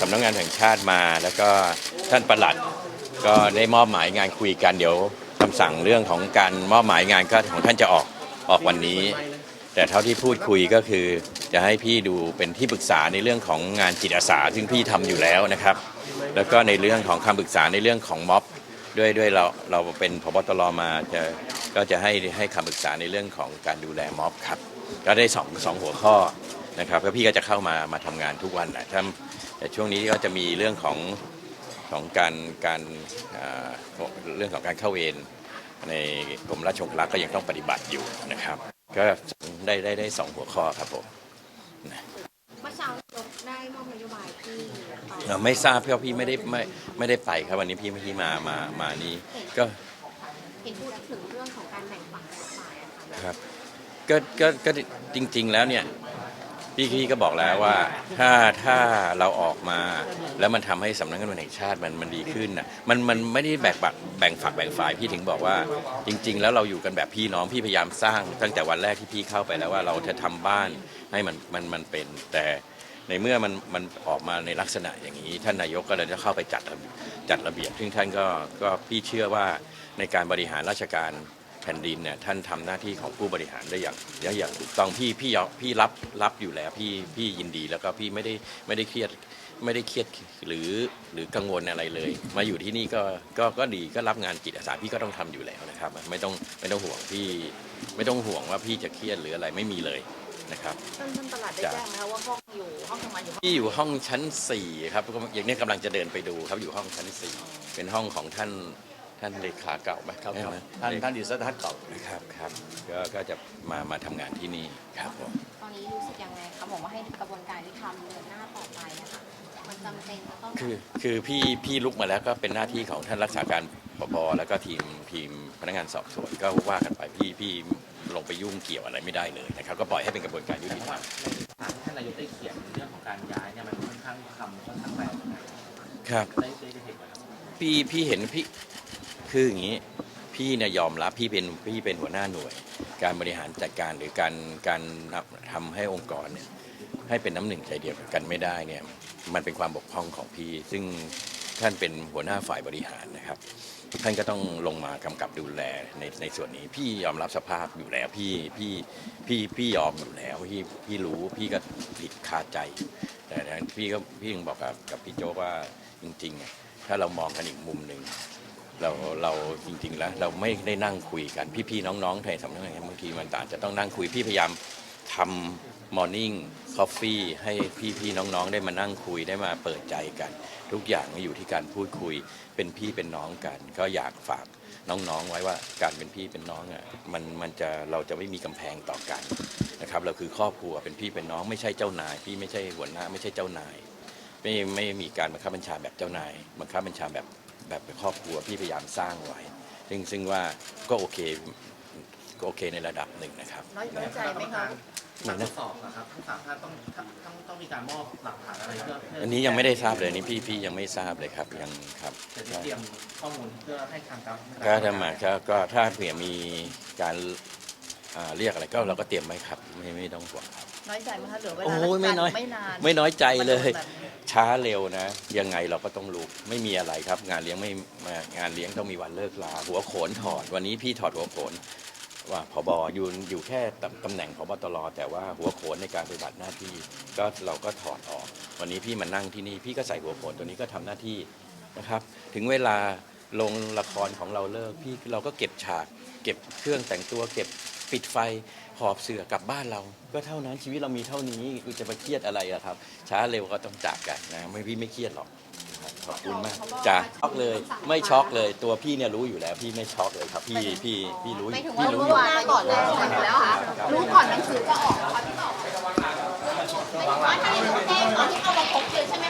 สำนักงานแห่งชาติมา แล้วก็ท่านประหลัดก็ได้มอบหมายงานคุยกันเดี๋ยวคำสั่งเรื่องของการมอบหมายงานก็ของท่านจะออกออกวันนี้ แต่เท่าที่พูดคุยก็คือ จะให้พี่ดูเป็นที่ปรึกษาในเรื่องของงานจิตอาสา ซึ่งพี่ทำอยู่แล้วนะครับ แล้วก็ในเรื่องของคำปรึกษาในเรื่องของม็อบด้วยด้วยเราเราเป็นพบตรมาจะก็จะให้ให้คำปรึกษาในเรื่องของการดูแลม็อบครับ ก็ได้สองสองหัวข้อ นะครับแล้วพี่ก็จะเข้ามามาทำงานทุกวันนะถ้าแต่ช่วงนี้ก็จะมีเรื่องของของการการอ่าเรื่องของการเข้าเวรในกรมราชองครักษ์ก็ยังต้องปฏิบัติอยู่นะครับ ก็ได้ได้ได้สองหัวข้อครับผม เมื่อเช้านายกได้มอบนโยบายที่ไปเอ่อไม่ทราบเพราะพี่ไม่ได้ไม่ไม่ได้ไปครับวันนี้พี่ไม่ที่มามามานี้ก็เห็นพูดถึงเรื่องของการแบ่งฝักแบ่งฝ่ายอะค่ะ ครับก็ก็ก็จริง ๆ แล้วเนี่ย พี่พี่ก็บอกแล้วว่า ถ้าถ้าเราออกมา แล้วมันทำให้สำนักงานตำรวจแห่งชาติมันมันดีขึ้นน่ะมันมันไม่ได้แบ่งฝักแบ่งฝักแบ่งฝ่ายพี่ถึงบอกว่า จริง ๆ แล้วเราอยู่กันแบบพี่น้องพี่พยายามสร้าง ตั้งแต่วันแรกที่พี่เข้าไปแล้วว่าเราจะทำบ้านให้มันมันมันเป็นแต่ในเมื่อมันมันออกมาในลักษณะอย่างนี้ ท่านนายกก็เลยจะเข้าไปจัดจัดระเบียบซึ่งท่านก็ก็พี่เชื่อว่าในการบริหารราชการ แผ่นดินเนี่ยท่านทำหน้าที่ของผู้บริหารได้อย่างได้อย่างถูกต้องพี่พี่ยอมพี่รับรับอยู่แล้วพี่พี่ยินดีแล้วก็พี่ไม่ได้ไม่ได้เครียดไม่ได้เครียดหรือหรือกังวลอะไรเลย มาอยู่ที่นี่ก็ก็ก็ดีก็รับงานจิตอาสาพี่ก็ต้องทำอยู่แล้วนะครับ ไม่ต้องไม่ต้องห่วงพี่ไม่ต้องห่วงว่าพี่จะเครียดหรืออะไรไม่มีเลยนะครับท่านท่านตลาดได้แจ้งไหมคะว่าห้องอยู่ห้องทำงานอยู่ห้องพี่อยู่ห้องชั้น4ครับก็อย่างนี้กำลังจะเดินไปดูครับอยู่ห้องชั้น4เป็นห้องของท่าน ท่านเลขาเก่าไหมครับใช่ไหมท่านท่านดิสทัศน์เก่าครับครับก็ก็จะมามาทำงานที่นี่ครับผมตอนนี้รู้สึกยังไงคะบอกว่าให้กระบวนการที่ทำเดินหน้าต่อไปนะคะมันจำเป็นจะต้องคือคือพี่พี่ลุกมาแล้วก็เป็นหน้าที่ของท่านรักษาการปภแล้วก็ทีมทีมพนักงานสอบสวนก็ว่ากันไปพี่พี่ลงไปยุ่งเกี่ยวอะไรไม่ได้เลยนะครับ ก็ปล่อยให้เป็นกระบวนการยุติธรรมถามที่ท่านนายกได้เขียนเรื่องของการย้ายเนี่ยมันค่อนข้างคำค่อนข้างแรงนะครับได้ได้ได้เห็นไหมครับพี่พี่เห็นพี่ คืออย่างนี้พี่เนี่ยยอมรับพี่เป็นพี่เป็นหัวหน้าหน่วย การบริหารจัดการหรือการการทำให้องค์กรเนี่ยให้เป็นน้ำหนึ่งใจเดียวกันไม่ได้เนี่ยมันเป็นความบกพร่องของพี่ ซึ่งท่านเป็นหัวหน้าฝ่ายบริหารนะครับ ท่านก็ต้องลงมากำกับดูแลในในส่วนนี้ พี่ยอมรับสภาพอยู่แล้วพี่พี่พี่พี่ยอมอยู่แล้วพี่พี่รู้พี่ก็ผิดคาใจ แต่นพี่ก็พี่ยังบอกกับกับพี่โจ๊กว่าจริงๆถ้าเรามองกันอีกมุมหนึ่ง เราเราจริงๆแล้วเราไม่ได้นั่งคุยกันพี่ๆน้องๆในสำนักงานบางทีมันอาจจะต้องนั่งคุยพี่พยายามทำมอร์นิ่งคอฟฟี่ให้พี่ๆน้องๆ ได้มานั่งคุยได้มาเปิดใจกัน ทุกอย่างอยู่ที่การพูดคุยเป็นพี่เป็นน้องกัน ก็อยากฝากน้องๆไว้ว่าการเป็นพี่เป็นน้องอะมันมันจะเราจะไม่มีกำแพงต่อกันนะครับเราคือครอบครัวเป็นพี่เป็นน้องไม่ใช่เจ้านาย พี่ไม่ใช่หัวหน้าไม่ใช่เจ้านาย ไม่ไม่มีการบังคับบัญชาแบบเจ้านายบังคับบัญชาแบบ แบบครอบครัวพี่พยายามสร้างไว้ ซึ่งซึ่งว่าก็โอเคก็โอเคในระดับหนึ่งนะครับน้อยน้อยใจไหมคะการทดสอบนะครับทั้งสามท่านต้องต้องต้องมีการมอบหลักฐานอะไรเพื่อเพื่อันนี้ยังไม่ได้ทราบเลยนี่พี่พี่ยังไม่ทราบเลยครับยังครับจะได้เตรียมข้อมูลเพื่อให้ทางการก็ถ้ามาก็ก็ถ้าเผื่อมีการอ่าเรียกอะไรก็เราก็เตรียมไว้ครับไม่ไม่ต้องห่วงครับ น้อยใจไหมคะเหลือเวลาโอ้ยไม่น้อยไม่นานไม่น้อยใจเลยมันแบบนี้ช้าเร็วนะ ยังไงเราก็ต้องลุกไม่มีอะไรครับ งานเลี้ยงไม่มางานเลี้ยงต้องมีวันเลิกลา หัวโขนถอด วันนี้พี่ถอดหัวโขน ว่าผบอยู่อยู่แค่ตำตำแหน่งพบตรแต่ว่าหัวโขนในการปฏิบัติหน้าที่ ก็เราก็ถอดออก วันนี้พี่มานั่งที่นี่พี่ก็ใส่หัวโขนตัวนี้ก็ทำหน้าที่นะครับ ถึงเวลาลงละครของเราเลิกพี่เราก็เก็บฉาก เก็บเครื่องแต่งตัว เก็บปิดไฟ หอบเสือกลับบ้านเรา ก็เท่านั้นชีวิตเรามีเท่านี้กูจะไปเครียดอะไรอะครับ ช้าเร็วก็ต้องจากกันนะไม่พี่ไม่เครียดหรอกครับขอบคุณมากจ้าช็อกเลยไม่ช็อกเลยตัวพี่เนี่ยรู้อยู่แล้ว พี่ไม่ช็อกเลยครับ พี่พี่พี่รู้อไม่ยู่ถึงพี่ว่ารู้รู้อยู่ว่าก่อนแล้วอยู่แล้วค่ะรู้ก่อนหนังสือจะออกนะคะพี่ต่อไม่ถึงว่าท่านนายกแจ้งตอนที่เข้ามาพบเลยใช่ไหมคะ